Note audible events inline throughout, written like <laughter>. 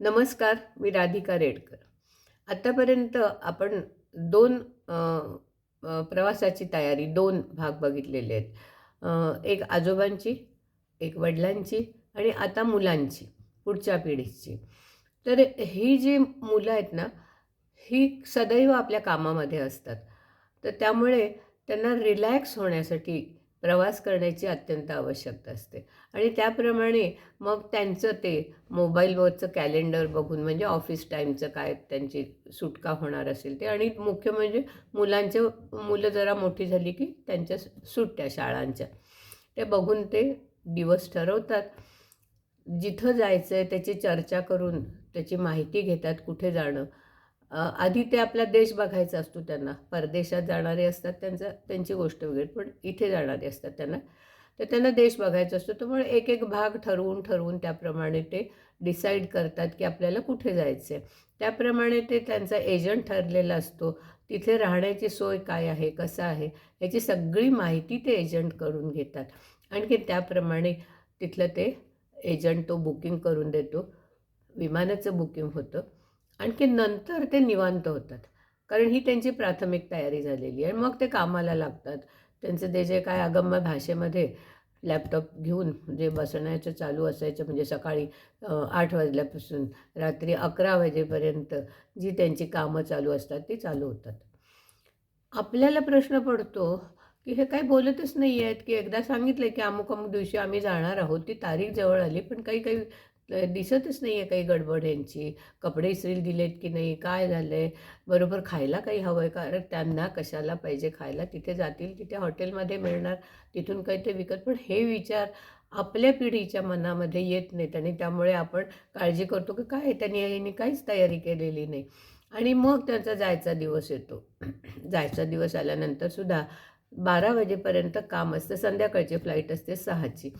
नमस्कार मी राधिका रेडकर. आत्तापर्यंत आपण दोन प्रवासाची तयारी दोन भाग बघितलेले आहेत. एक आजोबांची एक वडिलांची आणि आता मुलांची पुढच्या पिढीची. तर ही जी मुलं आहेत ना ही सदैव आपल्या कामामध्ये असतात. तर त्यामुळे त्यांना रिलॅक्स होण्यासाठी प्रवास करण्याची अत्यंत आवश्यकता असते. आणि त्याप्रमाणे मग त्यांचं ते मोबाईलवरचं कॅलेंडर बघून म्हणजे ऑफिस टाईमचं काय त्यांची सुटका होणार असेल ते. आणि मुख्य म्हणजे मुलांचे मुलं जरा मोठी झाली की त्यांच्या सुट्ट्या शाळांच्या. ते बघून ते दिवस ठरवतात. जिथं जायचं आहे त्याची चर्चा करून त्याची माहिती घेतात कुठे जाणं. आधी ते आपला देश बघायचा असतो त्यांना. परदेशात जाणारे असतात त्यांचं त्यांची गोष्ट वगैरे पण इथे जाणारे असतात त्यांना. तर त्यांना देश बघायचा असतो. त्यामुळे एक एक भाग ठरवून ठरवून त्याप्रमाणे ते डिसाईड करतात की आपल्याला कुठे जायचं आहे त्याप्रमाणे ते त्यांचा एजंट ठरलेला असतो. तिथे राहण्याची सोय काय आहे कसं आहे याची सगळी माहिती ते एजंट करून घेतात. आणखी त्याप्रमाणे तिथलं ते एजंट तो बुकिंग करून देतो. विमानाचं बुकिंग होतं. आणखी नंतर ते निवांत होतात. कारण ही त्यांची प्राथमिक तयारी झालेली आहे. मग ते कामाला लागतात. त्यांचं ते जे काय अगम्य भाषेमध्ये लॅपटॉप घेऊन जे बसण्याचं चालू असायचं म्हणजे सकाळी आठ वाजल्यापासून रात्री अकरा वाजेपर्यंत जी त्यांची कामं चालू असतात ती चालू होतात. आपल्याला प्रश्न पडतो की हे काय बोलतच नाही आहेत की एकदा सांगितलं की अमुक अमुक दिवशी आम्ही जाणार आहोत ती तारीख जवळ आली पण काही काही दिसतच नाही आहे काही गडबड यांची. कपडे इस्त्रीला दिलेत की नाही काय झालं आहे बरोबर खायला काही हवं आहे कारण त्यांना कशाला पाहिजे खायला? तिथे जातील तिथे हॉटेलमध्ये मिळणार तिथून काही ते विकत. पण हे विचार आपल्या पिढीच्या मनामध्ये येत नाहीत आणि त्यामुळे आपण काळजी करतो की काय त्यांनी यांनी काहीच तयारी केलेली नाही. आणि मग त्यांचा जायचा दिवस येतो. <clears throat> जायचा दिवस आल्यानंतर सुद्धा बारा वाजेपर्यंत काम असतं. संध्याकाळची फ्लाईट असते सहाची.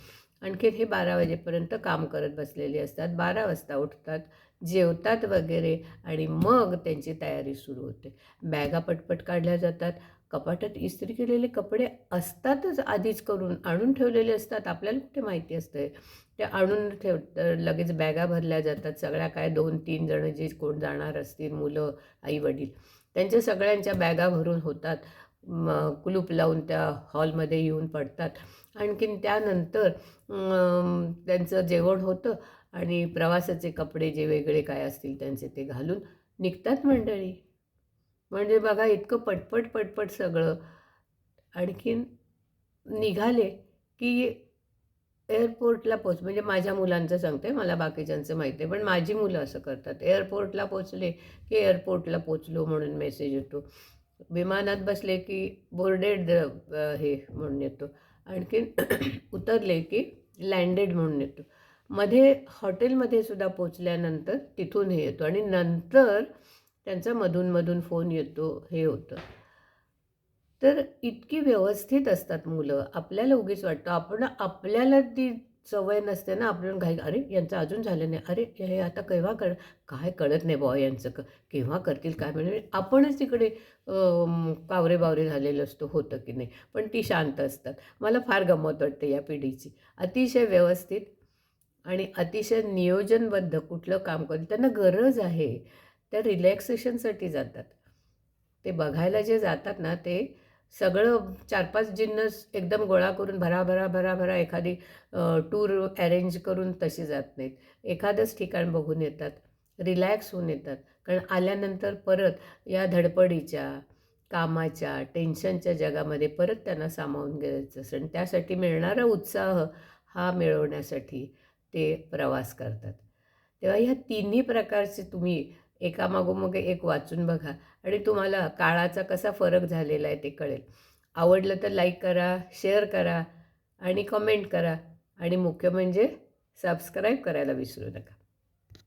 आणखीन हे बारा वाजेपर्यंत काम करत बसलेले असतात. बारा वाजता उठतात जेवतात वगैरे आणि मग त्यांची तयारी सुरू होते. बॅगा पटपट काढल्या जातात. कपाटात इस्त्री केलेले कपडे असतातच आधीच करून आणून ठेवलेले असतात. आपल्याला कुठे माहिती असतंय? ते आणून ठेव लगेच बॅगा भरल्या जातात. सगळ्या काय दोन तीन जण जे कोण जाणार असतील मुलं आई वडील त्यांच्या सगळ्यांच्या बॅगा भरून होतात. म कुलूप लावून त्या हॉलमध्ये येऊन पडतात. आणखीन त्यानंतर त्यांचं जेवण होतं आणि प्रवासाचे कपडे जे वेगळे काय असतील त्यांचे ते घालून निघतात मंडळी. म्हणजे बघा इतकं पटपट पटपट सगळं. आणखीन निघाले की एअरपोर्टला पोच म्हणजे माझ्या मुलांचं सांगते मला बाकीच्यांचं माहिती आहे पण माझी मुलं असं करतात. एअरपोर्टला पोचले की एअरपोर्टला पोचलो म्हणून मेसेज येतो. विमानात बसले की बोर्डेड हे म्हणून येतो. आणखीन <clears throat> उतरले की लँडेड म्हणून येतो. मध्ये हॉटेलमध्ये सुद्धा पोचल्यानंतर तिथून हे येतो आणि नंतर त्यांचा मधूनमधून फोन येतो हे होतं. तर इतकी व्यवस्थित असतात मुलं. आपल्याला उगीच वाटतं. आपण आपल्याला ती सवय नसते ना आपण घाई अरे यांचं अजून झालं नाही अरे हे आता केव्हा कर काय कळत नाही बुवा यांचं क केव्हा करतील काय म्हणजे आपणच तिकडे कावरे बावरे झालेलं असतो होतं की नाही पण ती शांत असतात. मला फार गंमत वाटते या पिढीची. अतिशय व्यवस्थित आणि अतिशय नियोजनबद्ध कुठलं काम करतील त्यांना गरज आहे त्या रिलॅक्सेशनसाठी जातात. ते बघायला जे जातात ना ते सगळं चार पाच जिन्नस एकदम गोळा करून भरा भरा भरा भरा एखादी टूर अरेंज करून तशी जात नाहीत. एखादंच ठिकाण बघून येतात रिलॅक्स होऊन येतात. कारण आल्यानंतर परत या धडपडीच्या कामाच्या टेन्शनच्या जगामध्ये परत त्यांना सामावून घ्यायचं असतं. आणि त्यासाठी मिळणारा उत्साह हा मिळवण्यासाठी ते प्रवास करतात. तेव्हा ह्या तिन्ही प्रकारचे तुम्ही एकामागोमाग एक वाचून बघा. आणि तुम्हाला काळाचा कसा फरक झालेला आहे ते कळेल. आवडलं तर लाईक करा शेअर करा आणि कमेंट करा. आणि मुख्य म्हणजे सबस्क्राईब करायला विसरू नका.